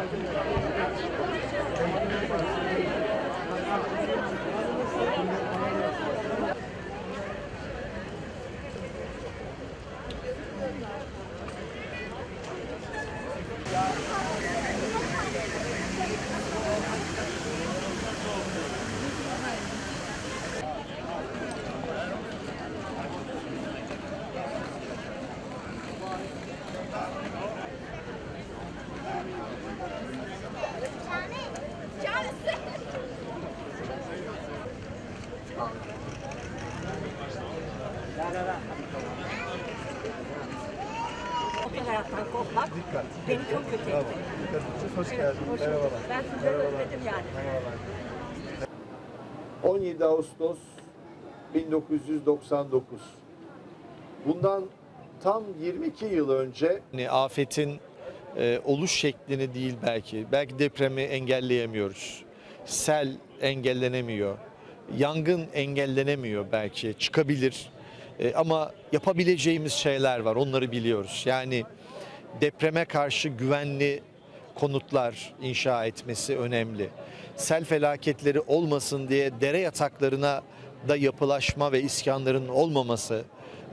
Thank you. Beni çok kötü Hoş geldin. Ben sizleri yani. 17 Ağustos 1999. Bundan tam 22 yıl önce Yani afetin e, oluş şeklini değil belki. Belki depremi engelleyemiyoruz. Sel engellenemiyor. Yangın engellenemiyor belki. Çıkabilir. E, ama yapabileceğimiz şeyler var. Onları biliyoruz. Yani depreme karşı güvenli konutlar inşa etmesi önemli. Sel felaketleri olmasın diye dere yataklarına da yapılaşma ve iskanların olmaması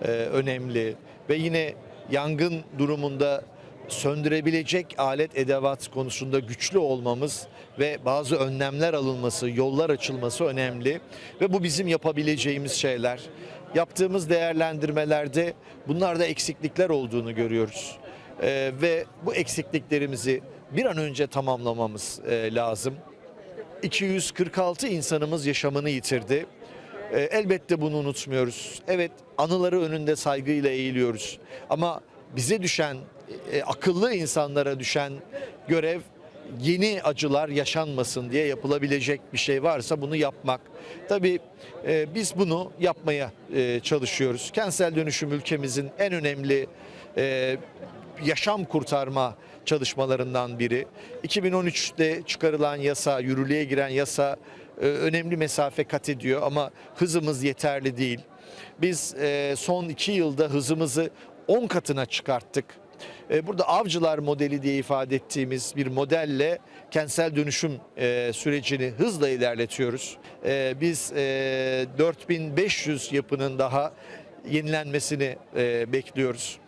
e, önemli. Ve yine yangın durumunda söndürebilecek alet edevat konusunda güçlü olmamız ve bazı önlemler alınması, yollar açılması önemli ve bu bizim yapabileceğimiz şeyler. Yaptığımız değerlendirmelerde bunlarda eksiklikler olduğunu görüyoruz. Ee, ve bu eksikliklerimizi bir an önce tamamlamamız e, lazım. 246 insanımız yaşamını yitirdi. Ee, elbette bunu unutmuyoruz. Evet anıları önünde saygıyla eğiliyoruz. Ama bize düşen, e, akıllı insanlara düşen görev yeni acılar yaşanmasın diye yapılabilecek bir şey varsa bunu yapmak. Tabii e, biz bunu yapmaya e, çalışıyoruz. Kentsel dönüşüm ülkemizin en önemli e, yaşam kurtarma çalışmalarından biri. 2013'te çıkarılan yasa, yürürlüğe giren yasa e, önemli mesafe kat ediyor ama hızımız yeterli değil. Biz e, son iki yılda hızımızı 10 katına çıkarttık. E, burada avcılar modeli diye ifade ettiğimiz bir modelle kentsel dönüşüm e, sürecini hızla ilerletiyoruz. E, biz 4500 yapının daha yenilenmesini bekliyoruz.